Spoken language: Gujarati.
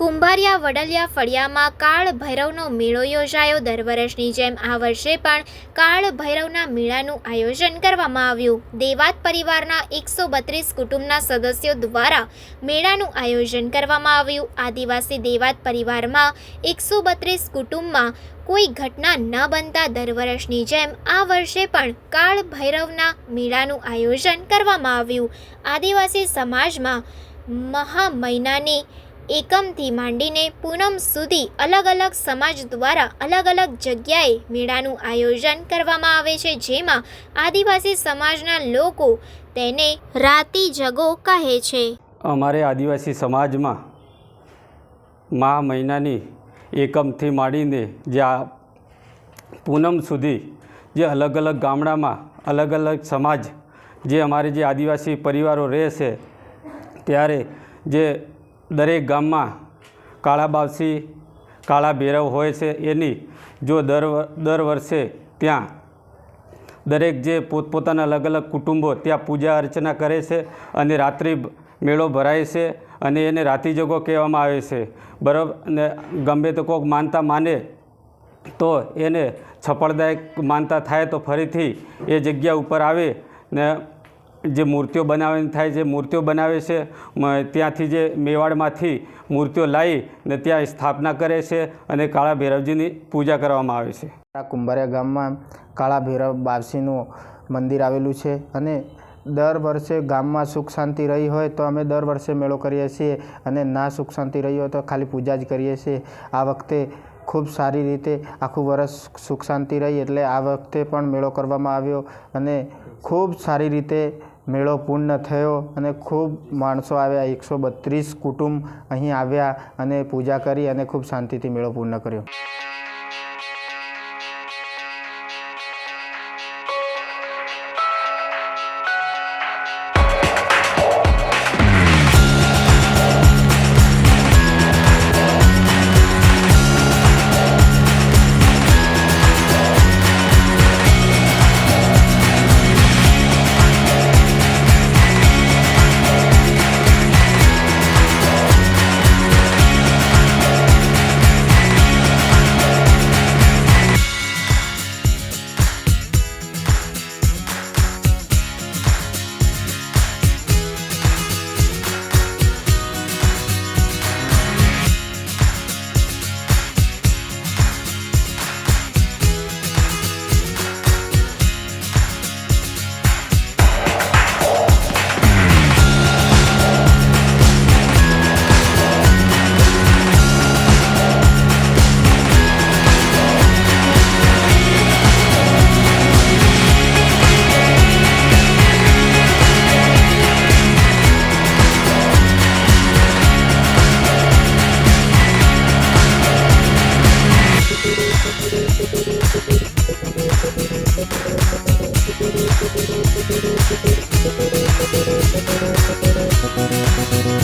કુંભારિયા, વડલિયા, ફળિયામાં કાળ ભૈરવનો મેળો યોજાયો. દર વર્ષની જેમ આ વર્ષે પણ કાળ ભૈરવના મેળાનું આયોજન કરવામાં આવ્યું. દેવાત પરિવારના એકસો બત્રીસ કુટુંબના સદસ્યો દ્વારા મેળાનું આયોજન કરવામાં આવ્યું. આદિવાસી દેવાત પરિવારમાં એકસો બત્રીસ કુટુંબમાં કોઈ ઘટના ન બનતા દર વર્ષની જેમ આ વર્ષે પણ કાળ ભૈરવના મેળાનું આયોજન કરવામાં આવ્યું. આદિવાસી સમાજમાં મહા મહિનાની એકમથી માંડીને પૂનમ સુધી અલગ અલગ સમાજ દ્વારા અલગ અલગ જગ્યાએ મેળાનું આયોજન કરવામાં આવે છે, જેમાં આદિવાસી સમાજના લોકો તેને રાતી જગો કહે છે. અમારે આદિવાસી સમાજમાં મહા મહિનાની એકમથી માંડીને જે આ પૂનમ સુધી જે અલગ અલગ ગામડામાં અલગ અલગ સમાજ જે અમારે જે આદિવાસી પરિવારો રહે છે ત્યારે જે દરેક ગામમાં કાળા બાવસી, કાળા ભેરવ હોય છે, એની જો દર દર વર્ષે ત્યાં દરેક જે પોતપોતાના અલગ અલગ કુટુંબો ત્યાં પૂજા અર્ચના કરે છે અને રાત્રિ મેળો ભરાય છે અને એને રાતી કહેવામાં આવે છે. બરાબર? ને ગમે તો કોઈક માનતા માને તો એને છપળદાયક માનતા થાય તો ફરીથી એ જગ્યા ઉપર આવે ને જે મૂર્તિઓ બનાવવાની થાય છે મૂર્તિઓ બનાવે છે ત્યાંથી જે મેવાડમાંથી મૂર્તિઓ લાવી ને ત્યાં સ્થાપના કરે છે અને કાળા ભૈરવજીની પૂજા કરવામાં આવે છે. કુંભારિયા ગામમાં કાળા ભૈરવ બાવસીનું મંદિર આવેલું છે અને દર વર્ષે ગામમાં સુખ શાંતિ રહી હોય તો અમે દર વર્ષે મેળો કરીએ છીએ અને ના સુખ શાંતિ રહી હોય તો ખાલી પૂજા જ કરીએ છીએ. આ વખતે ખૂબ સારી રીતે આખું વર્ષ સુખ શાંતિ રહી એટલે આ વખતે પણ મેળો કરવામાં આવ્યો અને ખૂબ સારી રીતે મેળો પૂર્ણ થયો અને ખૂબ માણસો આવ્યા. એકસો બત્રીસ કુટુંબ અહીં આવ્યા અને પૂજા કરી અને ખૂબ શાંતિથી મેળો પૂર્ણ કર્યો.